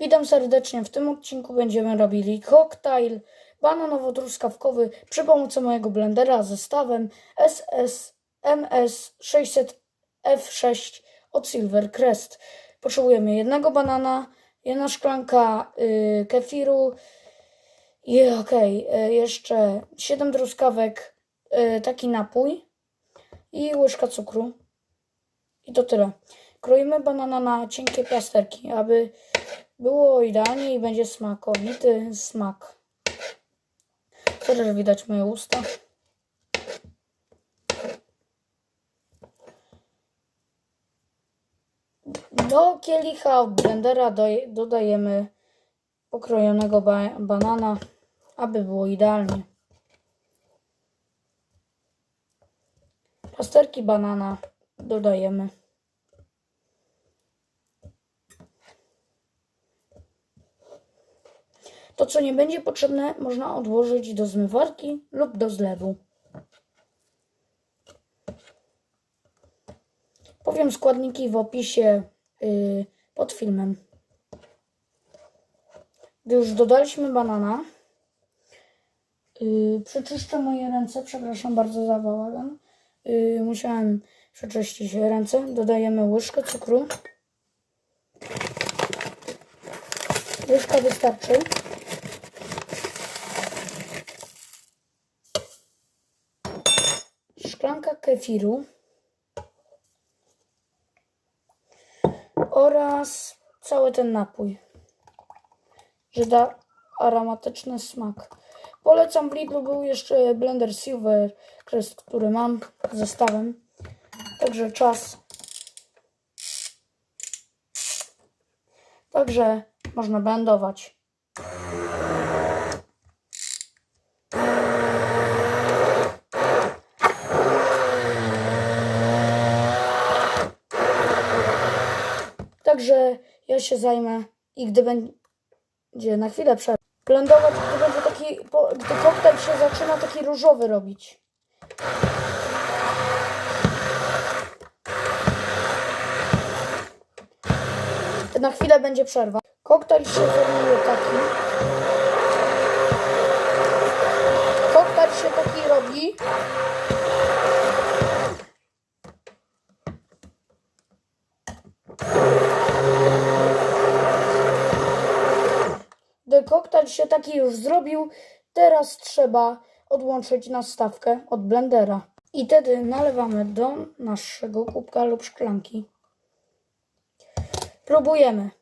Witam serdecznie. W tym odcinku będziemy robili koktajl bananowo-truskawkowy przy pomocy mojego blendera z zestawem SS MS 600 F6 od Silver Crest. Potrzebujemy jednego banana, jedna szklanka y, kefiru i okej, y, jeszcze 7 truskawek, y, taki napój i łyżka cukru. I to tyle. Kroimy banana na cienkie plasterki, aby było idealnie i będzie smakowity smak. Teraz widać moje usta. Do kielicha blendera dodajemy pokrojonego ba- banana, aby było idealnie. Plasterki banana dodajemy. To, co nie będzie potrzebne, można odłożyć do zmywarki lub do zlewu. Powiem składniki w opisie yy, pod filmem. Gdy już dodaliśmy banana, yy, przeczyszczę moje ręce. Przepraszam bardzo za bałagan. Yy, musiałem przeczyścić ręce. Dodajemy łyżkę cukru. Łyżka wystarczy. Szklanka kefiru oraz cały ten napój, że da aromatyczny smak. Polecam w Lidlu był jeszcze blender Silver który mam zestawem. Także czas. Także można blendować. Także ja się zajmę i gdy będzie na chwilę przerwy, blendować, gdy będzie taki, po, gdy koktajl się zaczyna taki różowy robić. Na chwilę będzie przerwa. Koktajl się formuje taki. Koktajl się taki robi. Gdy koktajl się taki już zrobił, teraz trzeba odłączyć nastawkę od blendera. I wtedy nalewamy do naszego kubka lub szklanki. Próbujemy.